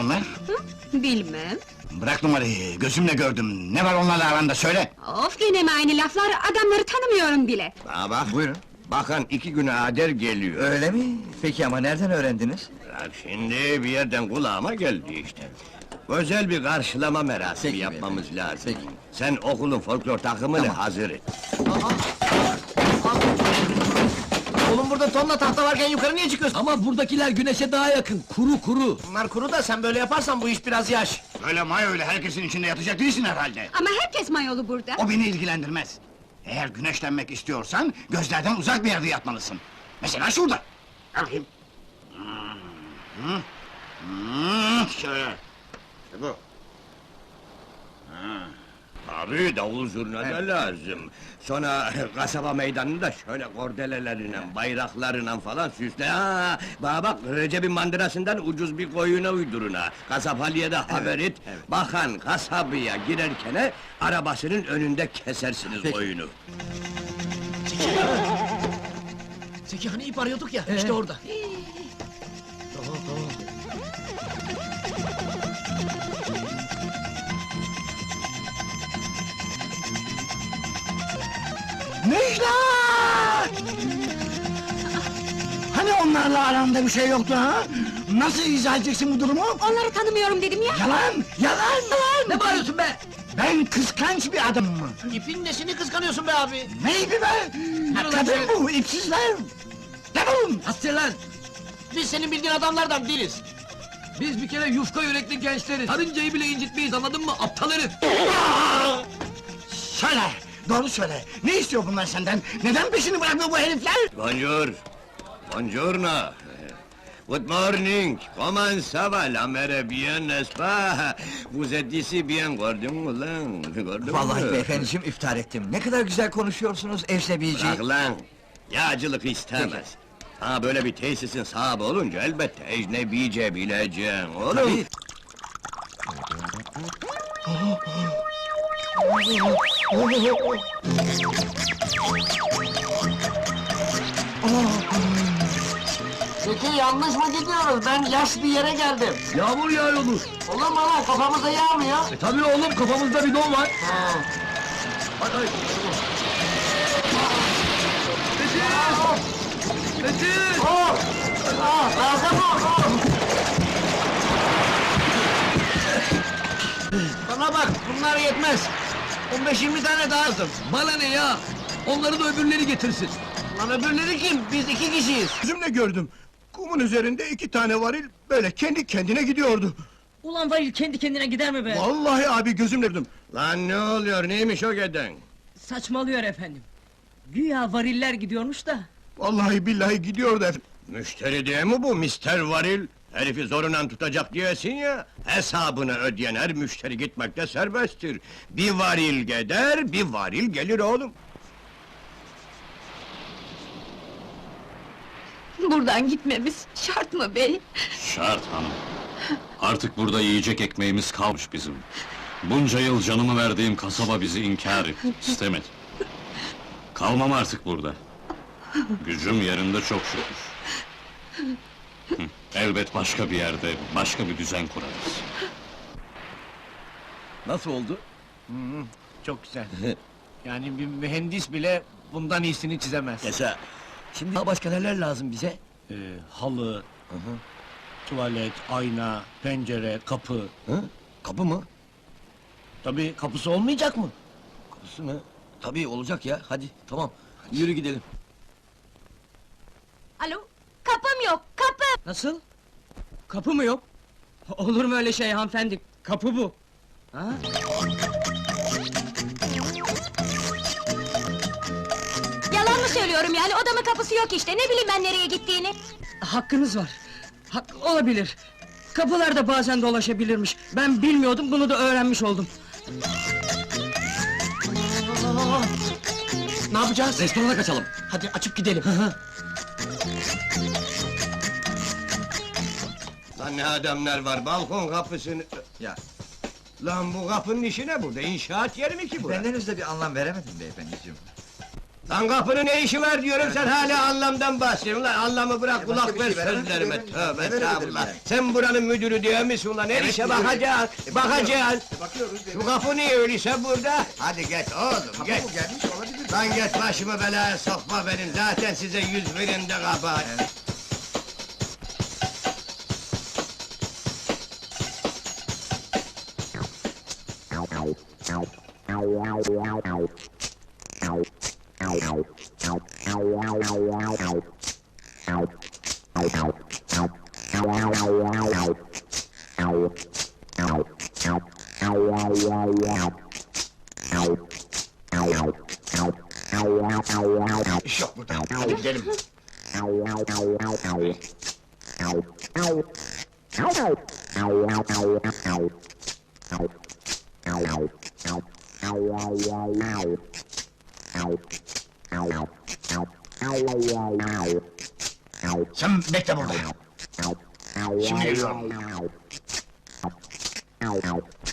Onlar? Bilmem. Bırak numarayı, gözümle gördüm. Ne var onlarla aranda söyle. Of gene mi aynı laflar? Adamları tanımıyorum bile. Bana bak, Buyurun. bakan iki güne ader geliyor. Öyle mi? Peki ama nereden öğrendiniz? Ya şimdi bir yerden kulağıma geldi işte. Özel bir karşılama merasimi Peki yapmamız beyefendi, lazım. peki. Sen okulun folklor takımını hazır et. Oğlum burada tonla tahta varken yukarı niye çıkıyorsun? Ama buradakiler güneşe daha yakın, kuru kuru. Bunlar kuru da sen böyle yaparsan bu iş biraz yaş. Öyle may öyle herkesin içinde yatacak değilsin herhalde. Ama herkes mayolu burada. O beni ilgilendirmez. Eğer güneşlenmek istiyorsan, gözlerden uzak bir yerde yatmalısın. Mesela şurada. Bakayım. Hmm, hı, hmm, Şöyle. İşte bu. Abi davul zurna da lazım. Sonra kasaba meydanında şöyle kordelelerle, bayraklarla falan süsle. Ha, bana bak Recep'in mandırasından ucuz bir koyuna uydurun ha. Kasap Ali'ye de haber et. Bakan kasabıya girerken arabasının önünde kesersiniz koyunu. Zeki hani ip arıyorduk ya, işte orada. Tamam tamam. Necla! Hani onlarla aranda bir şey yoktu ha? Nasıl izah edeceksin bu durumu? Onları tanımıyorum dedim ya. Yalan, yalan, yalan! Ne bağırıyorsun be? Ben kıskanç bir adamım. İpin nesini kıskanıyorsun be abi? Neydi be? Yürü lan Kadın şöyle. bu, ipsizler! Defolun! Hastır lan! Biz senin bildiğin adamlardan değiliz. Biz bir kere yufka yürekli gençleriz. Karıncayı bile incitmeyiz anladın mı aptal herif? Söyle, doğru söyle. Ne istiyor bunlar senden? Neden peşini bırakmıyor bu herifler? Bonjour. Buongiorno. Good morning. Comment ça va? La mer bien, n'est-ce pas? Vous êtes ici bien, gördün mü lan? Gördün mü? Vallahi beyefendiciğim iftar ettim. Ne kadar güzel konuşuyorsunuz evsebici. Bırak lan! Yağcılık istemez. Ha böyle bir tesisin sahibi olunca elbette ecnebice bileceksin oğlum. Tabii. Zeki yanlış mı gidiyoruz? Ben yaş bir yere geldim. Yağmur yağıyordur. Olur mu lan kafamıza yağmıyor? E tabii oğlum kafamızda bir don var. Ha. Hadi hadi. Metin! Metin! Oh! Ah, lazım! Bana bak, bunlar yetmez. 15-20 tane daha lazım. Bana ne ya? Onları da öbürleri getirsin. Lan öbürleri kim? Biz iki kişiyiz. Gözümle gördüm. Kumun üzerinde iki tane varil böyle kendi kendine gidiyordu. Ulan varil kendi kendine gider mi be? Vallahi abi gözümle gördüm. Lan ne oluyor, neymiş o geden? Saçmalıyor efendim. Güya variller gidiyormuş da. Vallahi billahi gidiyordu efendim. Müşteri diye mi bu Mister Varil? Herifi zorundan tutacak diyesin ya, hesabını ödeyen her müşteri gitmekte serbesttir. Bir varil gider, bir varil gelir oğlum. Buradan gitmemiz şart mı bey? Şart hanım. Artık burada yiyecek ekmeğimiz kalmış bizim. Bunca yıl canımı verdiğim kasaba bizi inkar istemedi. Kalmam artık burada. Gücüm yerinde çok şükür. Hı, Elbet başka bir yerde, başka bir düzen kurarız. Nasıl oldu? Çok güzel. Yani bir mühendis bile bundan iyisini çizemez. Yaşa. Şimdi daha başka neler lazım bize? Ee, halı, tuvalet, ayna, pencere, kapı. Hı? Kapı mı? Tabii kapısı olmayacak mı? Kapısı mı? Tabii olacak ya. Hadi tamam. Yürü gidelim. Alo? Kapım yok, kapım! Nasıl? Kapı mı yok? Olur mu öyle şey hanımefendi? Kapı bu. Ha? Yalan mı söylüyorum yani? Odamın kapısı yok işte. Ne bileyim ben nereye gittiğini. Hakkınız var. Hak olabilir. Kapılar da bazen dolaşabilirmiş. Ben bilmiyordum, bunu da öğrenmiş oldum. Ne yapacağız? Restorana kaçalım. Hadi açıp gidelim. Ne adamlar var, balkon kapısını... Ya Lan bu kapının işi ne burada? İnşaat yeri mi ki bu? ben henüz de bir anlam veremedim beyefendiciğim. Lan kapının ne işi var diyorum sen hala anlamdan bahsediyorsun lan anlamı bırak kulak ver sözlerime tövbe estağfurullah. Sen buranın müdürü değil misin lan her işe bakacaksın bakacaksın. Şu kapı niye öyleyse burada? Hadi geç oğlum geç. Lan geç başımı belaya sokma benim zaten size yüz verin de kabahat. İş yok burada. Hadi gidelim. Sen bekle burada. Şimdi geliyorum.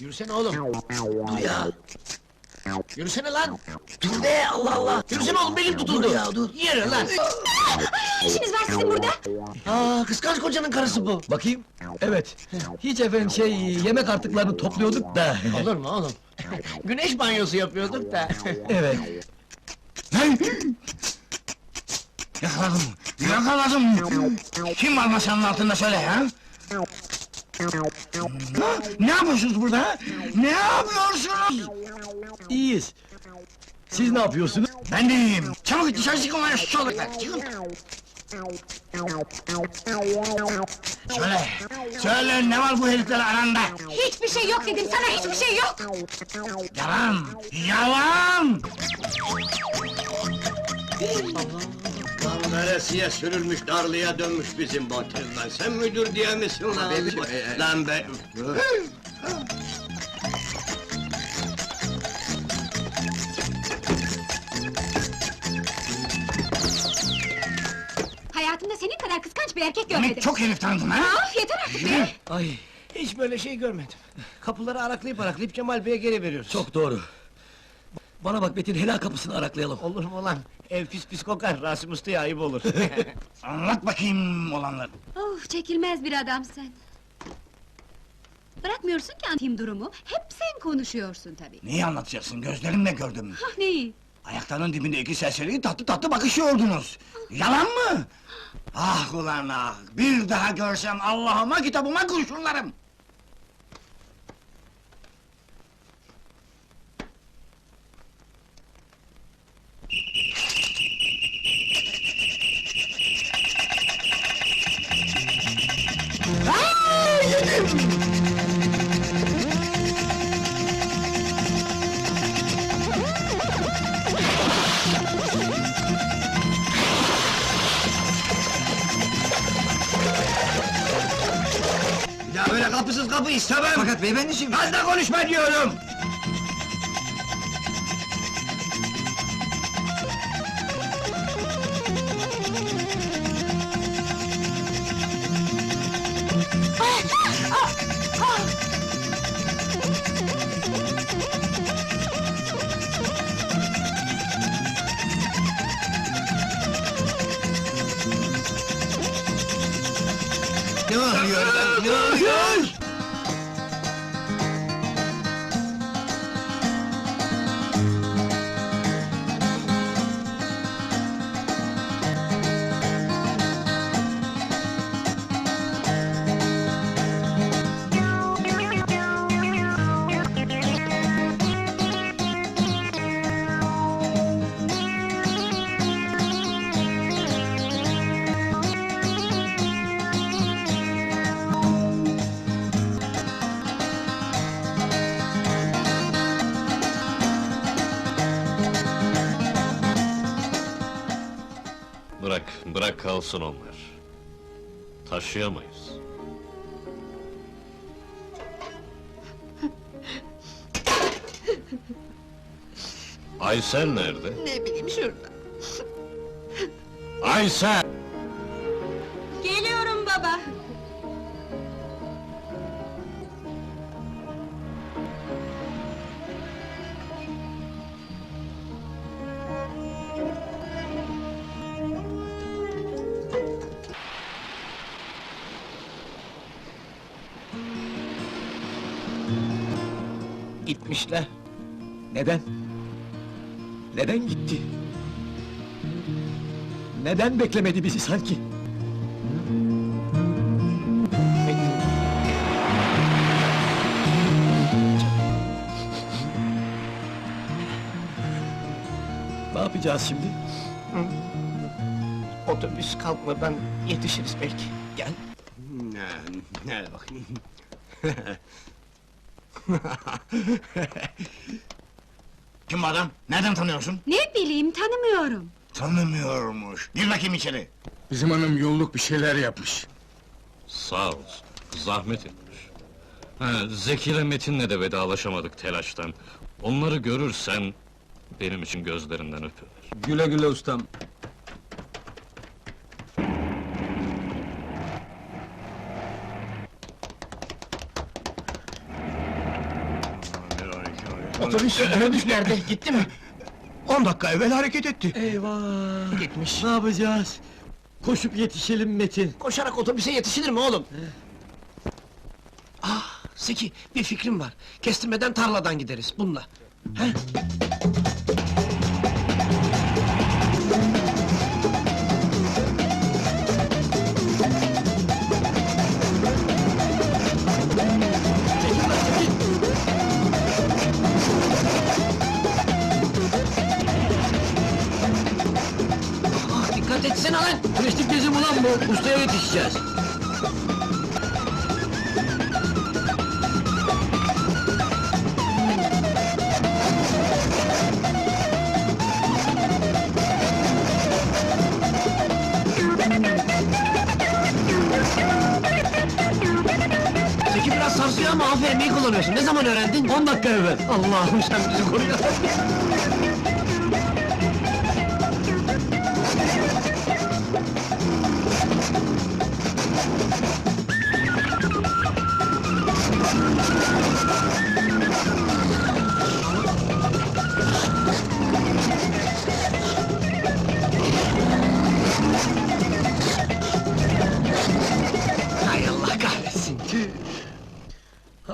Yürüsene oğlum. Dur ya. Yürüsene lan. Dur be Allah Allah. Yürüsene oğlum belim tutuldu. ya dur. Yere lan. İşiniz var sizin burada. Aa kıskanç kocanın karısı bu. Bakayım. Evet. Hiç efendim şey yemek artıklarını topluyorduk da. Olur mu oğlum? Güneş banyosu yapıyorduk da. evet. Hey! Yakaladım, yakaladım! Kim var masanın altında söyle? Ha, ne yapıyorsunuz burada? ha? Ne yapıyorsunuz? İyiyiz. Siz ne yapıyorsunuz? Ben de iyiyim. Çabuk dışarı çıkın lan şu çoluklar, çıkın! Söyle, söyle ne var bu herifler aranda? Hiçbir şey yok dedim sana hiçbir şey yok. Yalan, yalan! Veresiye sürülmüş darlıya dönmüş bizim botel lan. Sen müdür diye misin lan? Lan be... Hayatımda senin kadar kıskanç bir erkek Demek görmedim. çok herif tanıdın ha? Of yeter artık be. Ay Hiç böyle şey görmedim. Kapıları araklayıp araklayıp Cemal Bey'e geri veriyoruz. çok doğru. Bana bak Metin helal kapısını araklayalım. Olur mu lan? Ev pis pis kokar, Rasim Usta'ya ayıp olur. Anlat bakayım olanları. Of çekilmez bir adam sen. Bırakmıyorsun ki anlatayım durumu. Hep sen konuşuyorsun tabii. Neyi anlatacaksın? Gözlerimle gördüm. Ah neyi? Ayaklarının dibinde iki serseri tatlı tatlı bakışıyordunuz. Yalan mı? Ah ulan ah! Bir daha görsem Allah'ıma kitabıma kurşunlarım! Fakat beyefendiciğim... Fazla konuşma diyorum! Bırak, bırak kalsın onlar. Taşıyamayız. Aysel nerede? Ne bileyim şurada. Aysel! Geliyorum baba. Gitmişler. Neden? Neden gitti? Neden beklemedi bizi sanki? Ne yapacağız şimdi? Otobüs kalkmadan yetişiriz belki. Gel. Ne, ne bakayım. Kim bu adam? Nereden tanıyorsun? Ne bileyim tanımıyorum. Tanımıyormuş. Gir bakayım içeri. Bizim hanım yolluk bir şeyler yapmış. Sağ ol, zahmet etmiş. Ha, Zeki ile Metin'le de vedalaşamadık telaştan. Onları görürsen, benim için gözlerinden öper. Güle güle ustam. Otobüs, otobüs nerede? Gitti mi? On dakika evvel hareket etti. Eyvah! Gitmiş. Ne yapacağız? Koşup yetişelim Metin. Koşarak otobüse yetişilir mi oğlum? Ah, Zeki, bir fikrim var. Kestirmeden tarladan gideriz, bununla. He? Yetişeceğiz. Zeki biraz sarsıyor ama aferin iyi kullanıyorsun. Ne zaman öğrendin? 10 dakika evvel. Allah'ım sen bizi koru ya.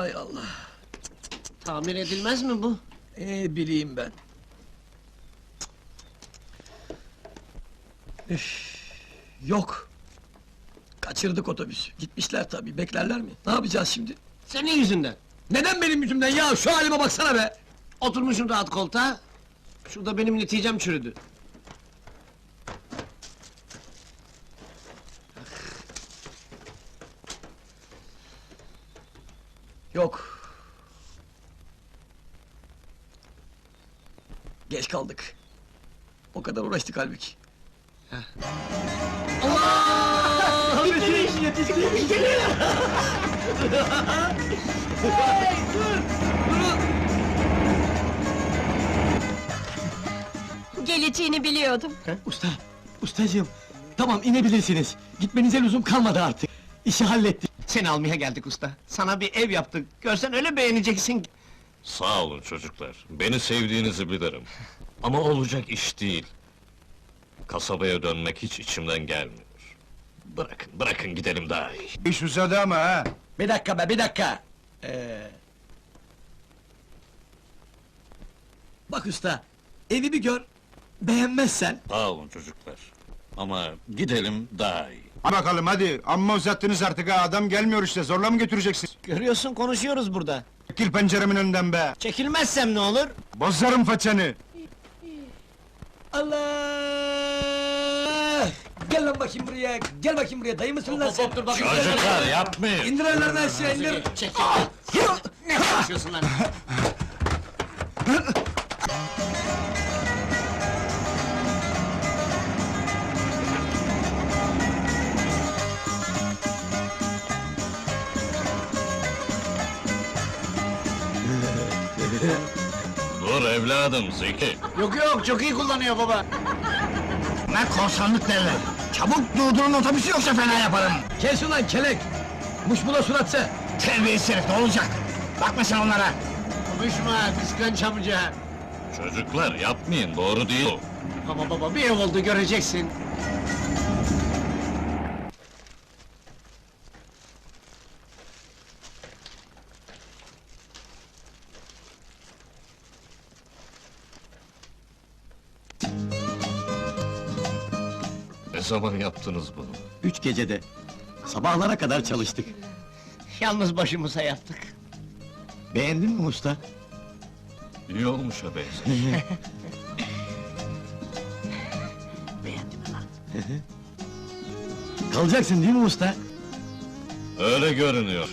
Hay Allah! Tamir edilmez mi bu? Ee, bileyim ben. Üf, yok. Kaçırdık otobüsü. Gitmişler tabii, beklerler mi? Ne yapacağız şimdi? Senin yüzünden. Neden benim yüzümden ya? Şu halime baksana be! Oturmuşum rahat koltuğa. Şurada benim neticem çürüdü. Yok. Geç kaldık. O kadar uğraştık halbuki. Allah! Yetiş, yetiştik! Geleceğini biliyordum. Usta, ustacığım, tamam inebilirsiniz. Gitmenize lüzum kalmadı artık. İşi hallettik. Seni almaya geldik usta. Sana bir ev yaptık. Görsen öyle beğeneceksin. ki. Sağ olun çocuklar, beni sevdiğinizi bilirim. Ama olacak iş değil. Kasabaya dönmek hiç içimden gelmiyor. Bırakın, bırakın gidelim daha iyi. İş uzadı ama ha. Bir dakika be, bir dakika! Ee... Bak usta, evi bir gör, beğenmezsen... Sağ olun çocuklar. Ama gidelim daha iyi. Hadi bakalım hadi. Amma uzattınız artık ha. Adam gelmiyor işte. Zorla mı götüreceksiniz? Görüyorsun, konuşuyoruz burada. Çekil penceremin önünden be. Çekilmezsem ne olur? Bozarım façanı. Allah! Gel lan bakayım buraya, gel bakayım buraya, dayı mısın lan sen? Çocuklar yapmayın! İndir ellerini aşağı, indir! Çekil. Ne konuşuyorsun lan? Dur evladım Zeki! Yok yok çok iyi kullanıyor baba. Ne korsanlık derler. Çabuk durdurun otobüsü yoksa fena yaparım. Kes ulan kelek! Muşmula suratsa! Terbiyesiz herif ne olacak? Bakma sen onlara. Konuşma kıskanç amca. Çocuklar yapmayın, doğru değil. Baba baba bir ev oldu göreceksin. Zaman yaptınız bunu? Üç gecede. Sabahlara kadar çalıştık. Yalnız başımıza yaptık. Beğendin mi usta? İyi olmuş ha benzer. Beğendim lan. Kalacaksın değil mi usta? Öyle görünüyor.